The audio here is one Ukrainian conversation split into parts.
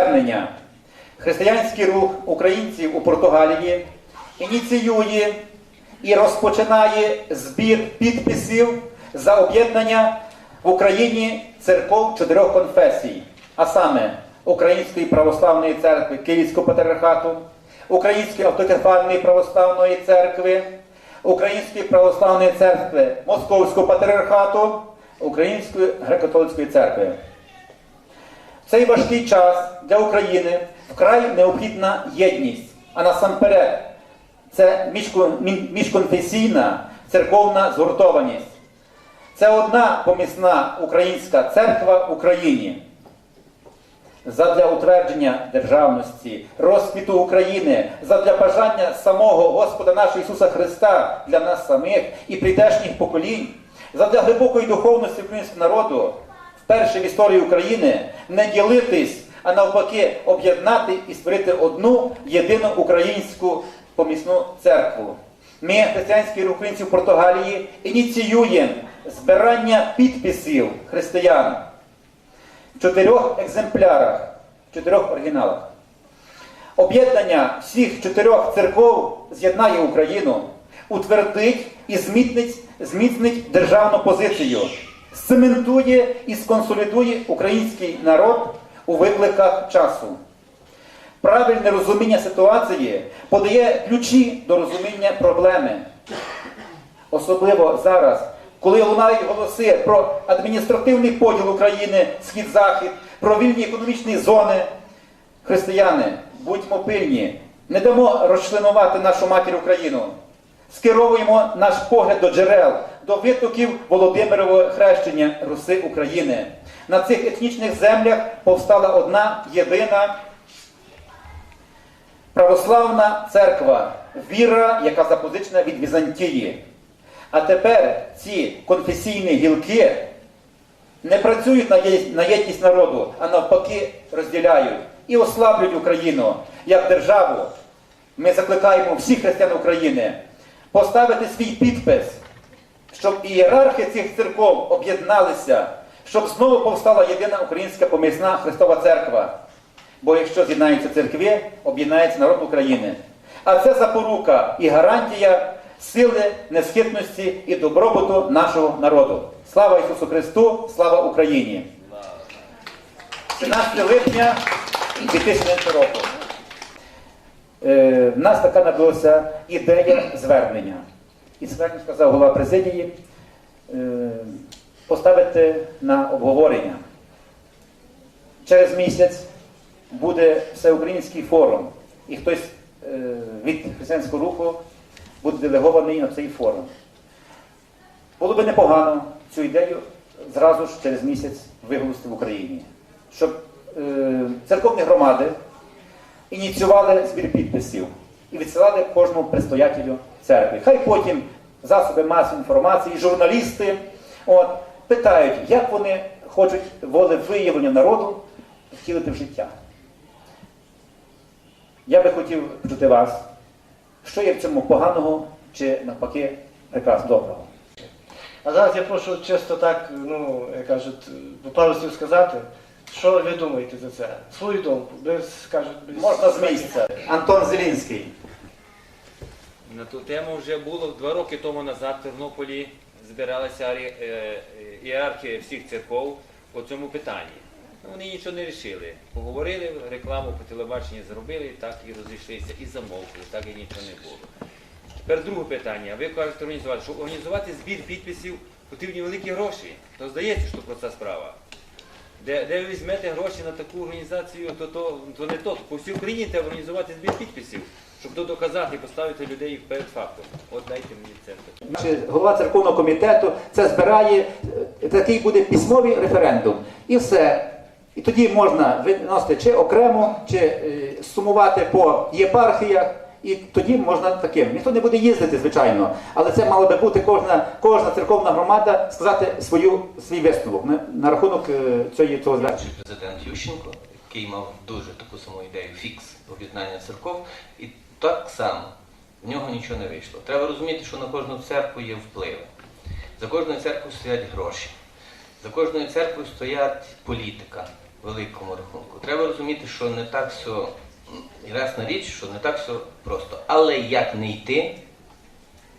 звернення. Християнський рух українців у Португалії ініціює і розпочинає збір підписів за об'єднання в Україні церков чотирьох конфесій, а саме Української православної церкви Київського патріархату, Української автокефальної православної церкви, Української православної церкви Московського патріархату, Української греко-католицької церкви. Цей важкий час для України вкрай необхідна єдність, а насамперед це міжконфесійна церковна згуртованість. Це одна помісна українська церква в Україні. Задля утвердження державності, розквіту України, задля бажання самого Господа нашого Ісуса Христа для нас самих і прийдешніх поколінь, задля глибокої духовності українського народу, вперше в історії України не ділитись, а навпаки об'єднати і створити одну єдину українську помісну церкву. Ми, християнські рух українців в Португалії, ініціюємо збирання підписів християн в чотирьох екземплярах, в чотирьох оригіналах. Об'єднання всіх чотирьох церков з'єднає Україну, утвердить і зміцнить, зміцнить державну позицію, сцементує і сконсолідує український народ у викликах часу. Правильне розуміння ситуації подає ключі до розуміння проблеми. Особливо зараз, коли лунають голоси про адміністративний поділ України схід-захід, про вільні економічні зони. Християни, будьмо пильні, не дамо розчленувати нашу матір Україну. Скеровуємо наш погляд до джерел, до витоків Володимирового хрещення Руси України. На цих етнічних землях повстала одна єдина православна церква, віра, яка запозичена від Візантії. А тепер ці конфесійні гілки не працюють на єдність народу, а навпаки розділяють і ослаблюють Україну як державу. Ми закликаємо всіх християн України поставити свій підпис, щоб ієрархи цих церков об'єдналися, щоб знову повстала єдина українська помісна Христова Церква. Бо якщо з'єднаються церкви, об'єднається народ України. А це запорука і гарантія сили, несхитності і добробуту нашого народу. Слава Ісусу Христу! Слава Україні! 17 липня 2000 року. Е, в нас така набулася ідея звернення. І звернення сказав голова президії е, поставити на обговорення. Через місяць буде всеукраїнський форум, і хтось е, від християнського руху буде делегований на цей форум. Було би непогано цю ідею зразу ж через місяць виголосити в Україні, щоб церковні громади ініціювали збір підписів і відсилали кожному предстоятелю церкви. Хай потім засоби масової інформації, журналісти от, питають, як вони хочуть волевиявлення народу втілити в життя. Я би хотів почути вас, що є в цьому поганого чи навпаки прекрасно доброго. А зараз я прошу чисто так, ну, як кажуть, по пару слів сказати, що ви думаєте за це? Свою думку, без, кажуть, без... Можна з місця. Антон Зелінський. На ту тему вже було два роки тому назад в Тернополі збиралися е, е, ієрархи всіх церков по цьому питанні. Ну, Вони нічого не рішили. Поговорили, рекламу по телебаченні зробили, так і розійшлися, і замовкли, так і нічого не було. Тепер друге питання. Ви кажете організувати, що організувати збір підписів потрібні великі гроші. То здається, що про це справа. Де, де ви візьмете гроші на таку організацію, то, то, то не то. По всій Україні треба організувати збір підписів, щоб то доказати поставити людей перед фактом. От дайте мені це. Чи голова церковного комітету це збирає, е, такий буде письмовий референдум. І все. І тоді можна виносити чи окремо, чи е, сумувати по єпархіях, і тоді можна таким. Ніхто не буде їздити, звичайно, але це мала би бути кожна, кожна церковна громада сказати свою, свій висновок на, на рахунок е, цієї цього звернення. Президент Ющенко, який мав дуже таку саму ідею фікс об'єднання церков, і так само в нього нічого не вийшло. Треба розуміти, що на кожну церкву є впливи. За кожною церквою стоять гроші. За кожною церквою стоять політика. великому рахунку. Треба розуміти, що не так все ясна річ, що не так все просто. Але як не йти,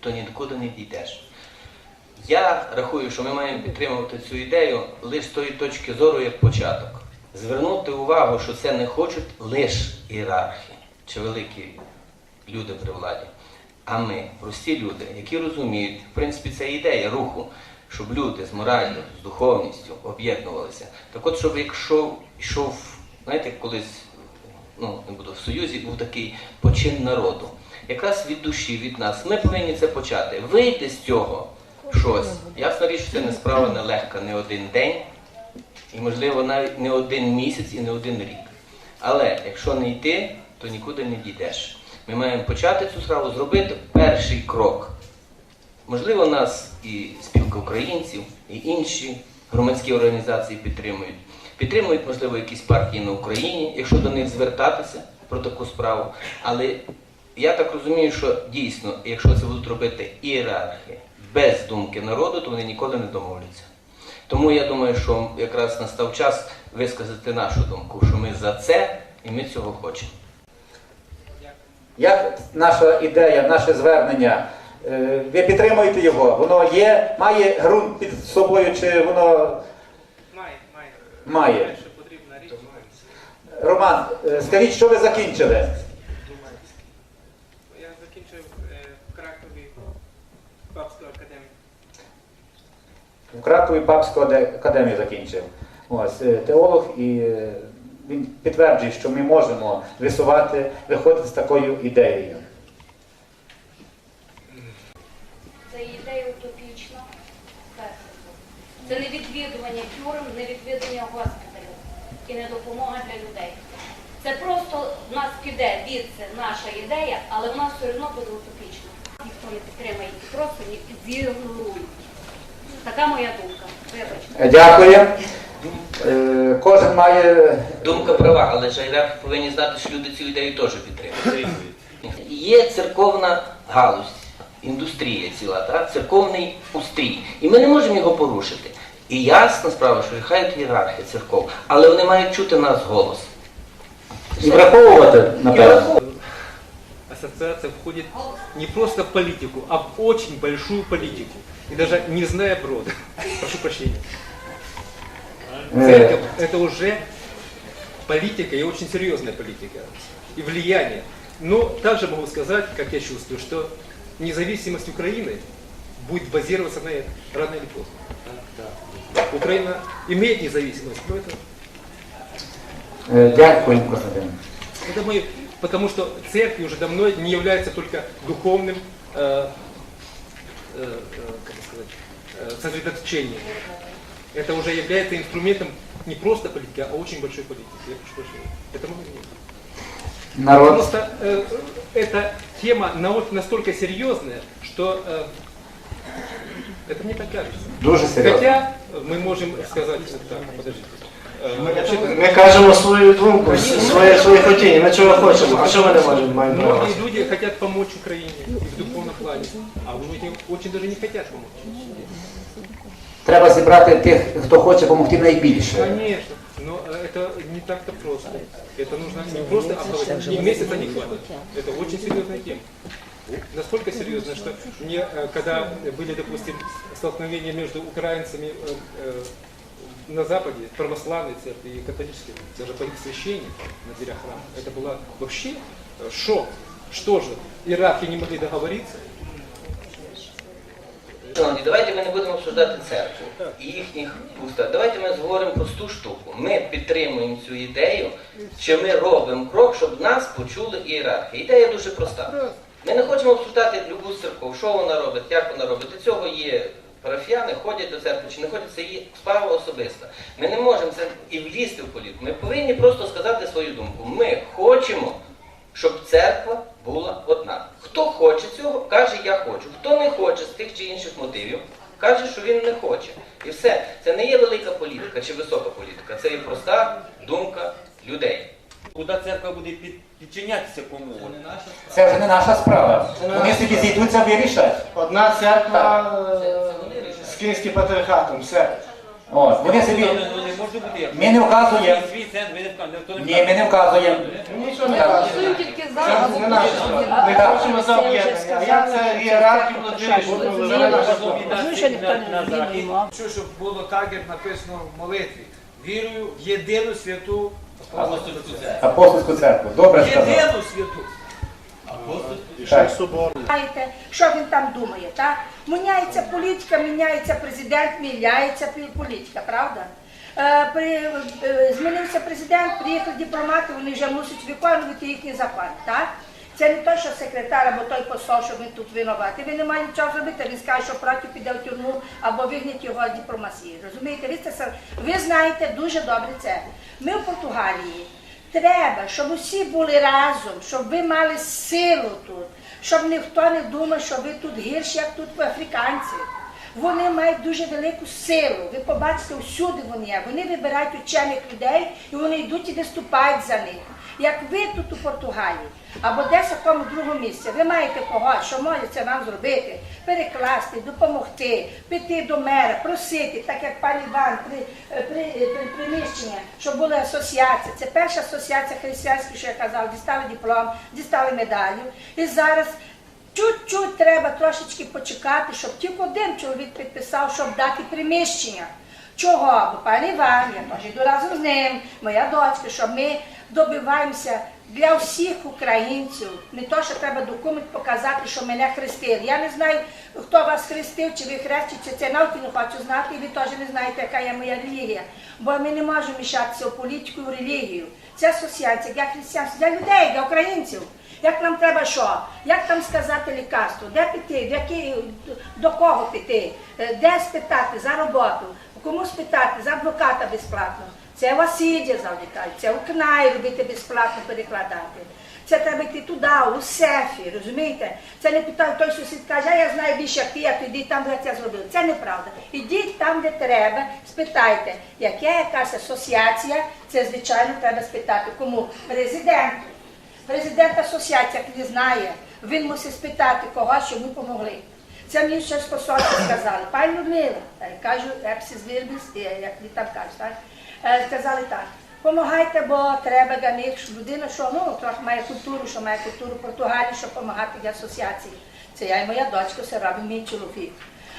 то нікуди не дійдеш. Я рахую, що ми маємо підтримувати цю ідею лише з тої точки зору, як початок. Звернути увагу, що це не хочуть лише ієрархи чи великі люди при владі. А ми, прості люди, які розуміють, в принципі, це ідея руху, щоб люди з моралью, з духовністю об'єднувалися. Так от, щоб якщо йшов, знаєте, колись, ну не буду в Союзі, був такий почин народу. Якраз від душі, від нас, ми повинні це почати. Вийти з цього щось. Ясна річ, що це не справа нелегка, не один день, і, можливо, навіть не один місяць і не один рік. Але якщо не йти, то нікуди не дійдеш. Ми маємо почати цю справу, зробити перший крок. Можливо, нас і спілка українців, і інші громадські організації підтримують. Підтримують, можливо, якісь партії на Україні, якщо до них звертатися про таку справу. Але я так розумію, що дійсно, якщо це будуть робити ієрархи без думки народу, то вони ніколи не домовляться. Тому я думаю, що якраз настав час висказати нашу думку, що ми за це і ми цього хочемо. Як наша ідея, наше звернення, е, ви підтримуєте його? Воно є, має ґрунт під собою, чи воно має. Роман, е, скажіть, що ви закінчили? Я закінчив е, в Кракові Папську академію. В Кракові Папську аде- академію закінчив. Ось е, теолог, і він підтверджує, що ми можемо висувати, виходити з такою ідеєю. Це ідея утопічна. Це не відвідування тюрем, не відвідування госпіталів і не допомога для людей. Це просто в нас піде звідси наша ідея, але в нас все одно буде утопічна. Ніхто не підтримає і просто не зігнорують. Така моя думка. Вибачте. Дякую. Е, Кожен має Думка права, але ж повинні знати, що люди цю ідею теж підтримують. Є церковна галузь, індустрія ціла, так? церковний устрій. І ми не можемо його порушити. І ясна справа, що хай ієрархи церков, але вони мають чути нас голос. і враховувати, напевно. ассоциация входит не просто в политику, а в очень большую политику. И даже не зная брода. Прошу прощения. Э. Церковь это уже политика и очень серьезная политика. И влияние. Но также могу сказать, как я чувствую, что независимость Украины будет базироваться на этом рано или поздно. Украина имеет независимость, но это Е, Дякую, Константин. Это мы, потому что церковь уже давно не является только духовным, э, э, э, как сказать, э, сосредоточением. Это уже является инструментом не просто политики, а очень большой политики. Я прошу прощения. Это мы не Потому Народ. что э, эта тема на- настолько серьезная, что э, это мне так кажется. Дуже серйозно. Хотя мы можем сказать, так, подождите. Э, вообще-то- Ми кажемо свою думку, своє, свої хотіння, ми чого хочемо, а що ми не можемо маємо права? Многие люди хотят помочь Украине и в духовном плане, а многие очень даже не хотят помочь. Треба зібрати тих, хто хоче допомогти найбільше. Конечно, Но э, это не так-то просто. Это нужно не просто оплатить, и месяца не хватит. Это очень серьезная тема. Настолько серьезно, что мне, э, когда были, допустим, столкновения между украинцами э, на Западе, православной церкви и католической, даже по их священникам на дверях храма, это было вообще шок. Что же, иерархи не могли договориться? Шановні, давайте ми не будемо обсуждати церкву і їхніх уста. Давайте ми зговоримо просту штуку. Ми підтримуємо цю ідею, що ми робимо крок, щоб нас почули ієрархи. Ідея дуже проста. Ми не хочемо обсуждати любу з церков, що вона робить, як вона робить. До цього є парафіяни, ходять до церкви чи не ходять, це є справа особиста. Ми не можемо це і влізти в політику. Ми повинні просто сказати свою думку. Ми хочемо, щоб церква була одна. Хто хоче цього, каже я хочу. Хто не хоче з тих чи інших мотивів, каже, що він не хоче. І все. Це не є велика політика чи висока політика, це є проста думка людей. Куди церква буде підчинятися кому? Це вже не наша справа. Вони собі зійдуться, вирішать. Одна церква е, з київським патріархатом, все. От, вони собі. Ну, ну, не може бути. як- Ми не вказуємо. Свій центр, ви не вказуєте, не Ні, ми не вказуємо. Ми нічого не тільки наша. Ми хочемо за об'єднання. А як це ієрархію не наша. Хочу, щоб було так, як написано в молитві. Вірую в єдину святу Апостольську церкву. Апостольську церкву. Добре сказав. єдину святу. Знаєте, що він там думає, так? Міняється політика, міняється президент, міняється політика, правда? Е, е, змінився президент, приїхали дипломати, вони вже мусять виконувати їхні закони, так? Це не те, що секретар або той посол, що він тут винуватий. Він не має нічого зробити, він скаже, що проти піде в тюрму або вигнать його дипломасії. Розумієте? Ви, це, ви знаєте дуже добре це. Ми в Португалії. Треба, щоб усі були разом, щоб ви мали силу тут, щоб ніхто не думав, що ви тут гірші, як тут африканці. Вони мають дуже велику силу. Ви побачите, всюди вони. Вони вибирають учених людей і вони йдуть і виступають за них. Як ви тут у Португалії або десь в якому другому місці, ви маєте когось, що можете нам зробити, перекласти, допомогти, піти до мера, просити, так як пан Іван при, при, при приміщення, щоб була асоціація. Це перша асоціація християнська, що я казав, дістали диплом, дістали медалю. І зараз чуть-чуть треба трошечки почекати, щоб тільки один чоловік підписав, щоб дати приміщення. Чого? Бо пан Іван, я теж йду разом з ним, моя дочка, що ми добиваємося для всіх українців. Не то, що треба документ показати, що мене хрестили. Я не знаю, хто вас хрестив, чи ви хрестите, це навіть не хочу знати, і ви теж не знаєте, яка є моя релігія. Бо ми не можемо мішатися в політику і в релігію. Це асоціація для християнства, для людей, для українців. Як нам треба що? Як там сказати лікарство? Де піти? В які, до кого піти? Е, Де спитати за роботу? Кому спитати? За адвоката безплатно. Це Васидя завжди кажуть, це у КНАї робити безплатно перекладати. Це треба йти туди, у сефі, розумієте? Це не питає, той сусід каже, а я знаю більше, як ти, а ти йди там, де це зробив. Це неправда. Ідіть там, де треба, спитайте, яка якась асоціація, це звичайно треба спитати. Кому? Президент. Президент асоціації, як не знає, він мусить спитати когось, щоб ми допомогли. Це мені щось посольство сказали. Пані Людмила, я кажу, епсис вірбіс, як там кажуть? Е, Сказали так. Помагайте, бо треба для них що людина, що ну трохи має культуру, що має культуру Португалії, щоб допомагати для асоціації. Це я і моя дочка, все робить мій чоловік.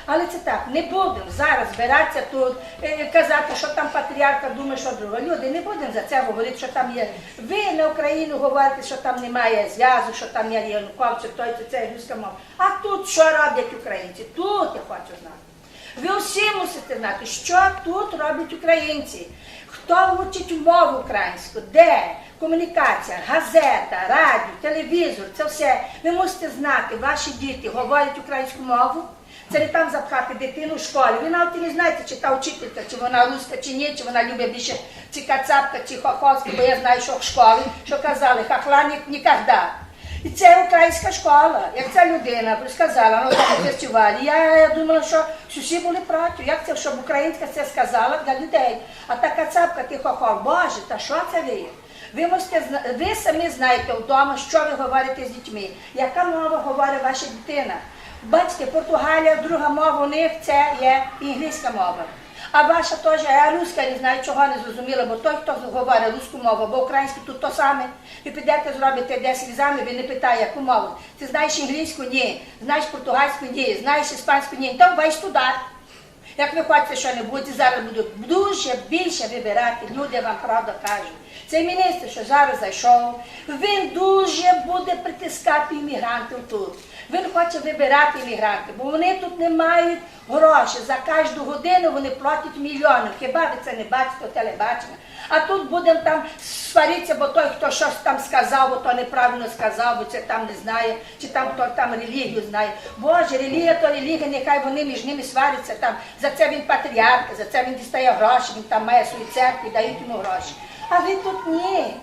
Але це так, не будемо зараз збиратися тут, е, казати, що там патріарха думає, що друге. Люди, не будемо за це говорити, що там є. Ви на Україну говорите, що там немає зв'язку, що там є Янукович, той, це, це руська мова. А тут що роблять українці? Тут я хочу знати. Ви всі мусите знати, що тут роблять українці. Хто вчить мову українську, де комунікація, газета, радіо, телевізор, це все. Ви мусите знати, ваші діти говорять українську мову. Це не там запхати дитину в школі. Ви навіть не знаєте, чи та вчителька, чи вона руська, чи ні, чи вона любить більше чи кацапка, чи хоховська, бо я знаю, що в школі, що казали, хахла ні, ніколи. І це українська школа. Як ця людина сказала на тому фестивалі, я, я думала, що всі були проти. Як це, щоб українська це сказала для людей? А та кацапка, ти хохол, Боже, та що це ви? Ви, можете, ви самі знаєте вдома, що ви говорите з дітьми, яка мова говорить ваша дитина. Бачите, Португалія, друга мова у них це є англійська мова. А ваша теж, я руська не знаю, чого не зрозуміла, бо той, хто говорить руську мову, бо українську тут то саме. Ви підете зробите десь екзамен, він не питає, яку мову. Ти знаєш англійську? Ні. Знаєш португальську? Ні. Знаєш іспанську? Ні. То весь туди. Як ви хочете що-небудь, зараз будуть дуже більше вибирати, люди вам правду кажуть. Цей міністр, що зараз зайшов, він дуже буде притискати іммігрантів тут. Він хоче вибирати іммігрантів, бо вони тут не мають грошей. За кожну годину вони платять мільйони. Хіба ви це не бачите телебачення? А тут будемо там сваритися, бо той, хто щось там сказав, бо то неправильно сказав, бо це там не знає, чи там хто там релігію знає. Боже, релігія то релігія, нехай вони між ними сваряться там. За це він патріарх, за це він дістає гроші, він там має свої церкви, дають йому гроші. А ви тут ні.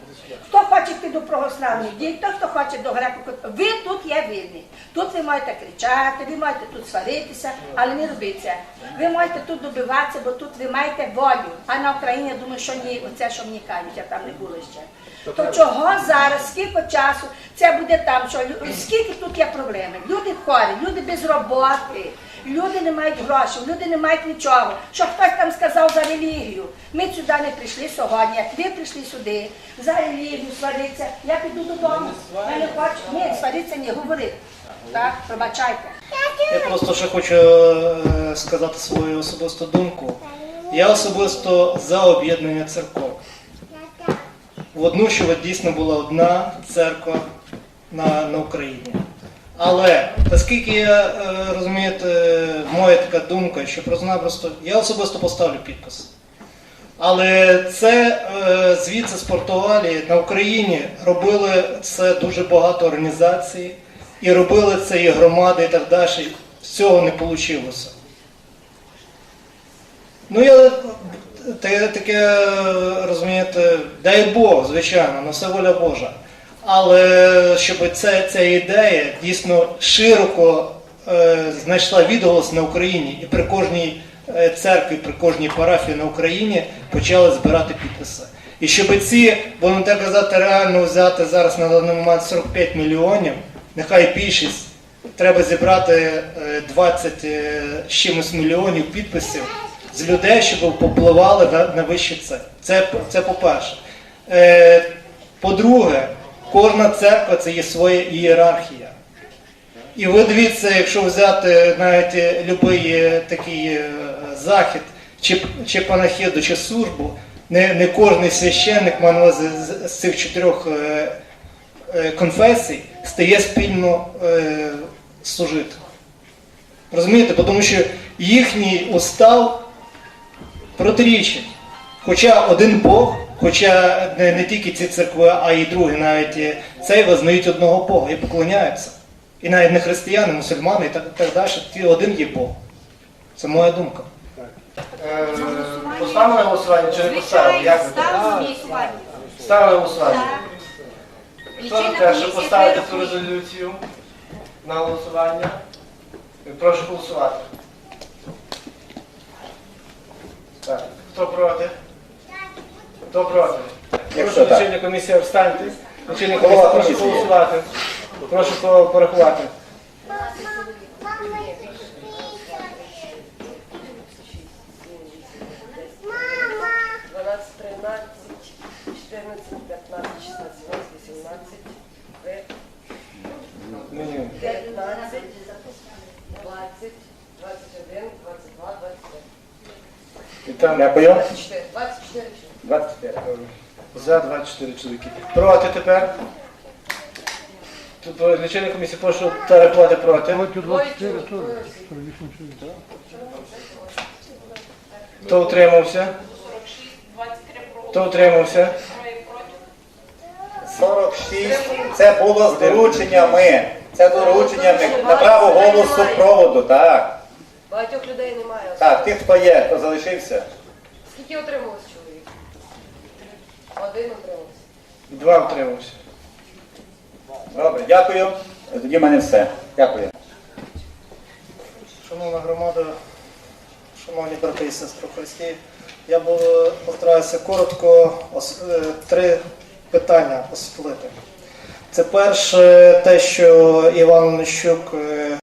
Хто хоче йти до православних дій, той, хто хоче до греко ви тут є вільні. Тут ви можете кричати, ви можете тут сваритися, але не робіть це. Ви можете тут добиватися, бо тут ви маєте волю. А на Україні я думаю, що ні, оце, що мені кажуть, я там не було ще. То чого зараз, скільки часу це буде там, що скільки тут є проблеми? Люди хворі, люди без роботи, Люди не мають грошей, люди не мають нічого. Що хтось там сказав за релігію. Ми сюди не прийшли сьогодні, як ви прийшли сюди за релігію сваритися. Я піду додому. Я не хочу. Ні, сваритися не говорити. Так, пробачайте. Я просто ще хочу е, сказати свою особисту думку. Я особисто за об'єднання церков. В одну, щоб дійсно була одна церква на, на Україні. Але оскільки я е, розумієте, моя така думка, що просто-напросто я особисто поставлю підпис. Але це е, звідси з Португалії на Україні робили це дуже багато організацій, і робили це і громади, і так далі. Всього не вийшло. Ну, я таке розумієте, дай Бог, звичайно, на все воля Божа. Але щоб ця, ця ідея дійсно широко е, знайшла відголос на Україні і при кожній е, церкві, при кожній парафії на Україні почали збирати підписи. І щоб ці, будемо так казати, реально взяти зараз на даний момент 45 мільйонів, нехай більшість, треба зібрати е, 20 е, з чимось мільйонів підписів з людей, щоб попливали на, на вищі це. Це, це по-перше. Е, по-друге, кожна церква це є своя ієрархія. І ви дивіться, якщо взяти навіть е, будь-який такий е, захід, чи, чи панахиду, чи службу, не, не кожен священник має з, з цих чотирьох е, е, конфесій стає спільно е, служити. Розумієте? Тому що їхній устав протирічить. Хоча один Бог, хоча не, не тільки ці церкви, а й другі, навіть е, цей визнають одного Бога і поклоняються. І навіть не християни, мусульмани і так, так далі, ті один є Бог. Це моя думка. Е, Поставимо голосування чи не поставимо? Як ви ставимо голосування. Ставимо на голосування. Хто за те, щоб поставити цю резолюцію на голосування? Прошу голосувати. Так. Хто проти? Доброго. Прошу лічильна комісія встаньте. Лічильна комісія прошу голосувати. Прошу по- порахувати. Мама, 12, 13, 14, 15, 16, 18, Мені. 19, 15, 20, 21, 22, 23. За 24 чоловіки. Проти тепер? Тут лічильна комісія, прошу порахувати проти. Хто утримався? Хто утримався? 46. Це було з дорученнями. Це дорученнями на право голосу проводу. Так. Багатьох людей немає. Так, тих, хто є, хто залишився. Скільки отрималось чоловік? Один отримався. Два утримався. Добре, дякую. Тоді в мене все. Дякую. Шановна громада, шановні брати і сестри Христі, я постараюся коротко ос- е, три питання освітлити. Це перше, те, що Іван Онищук е,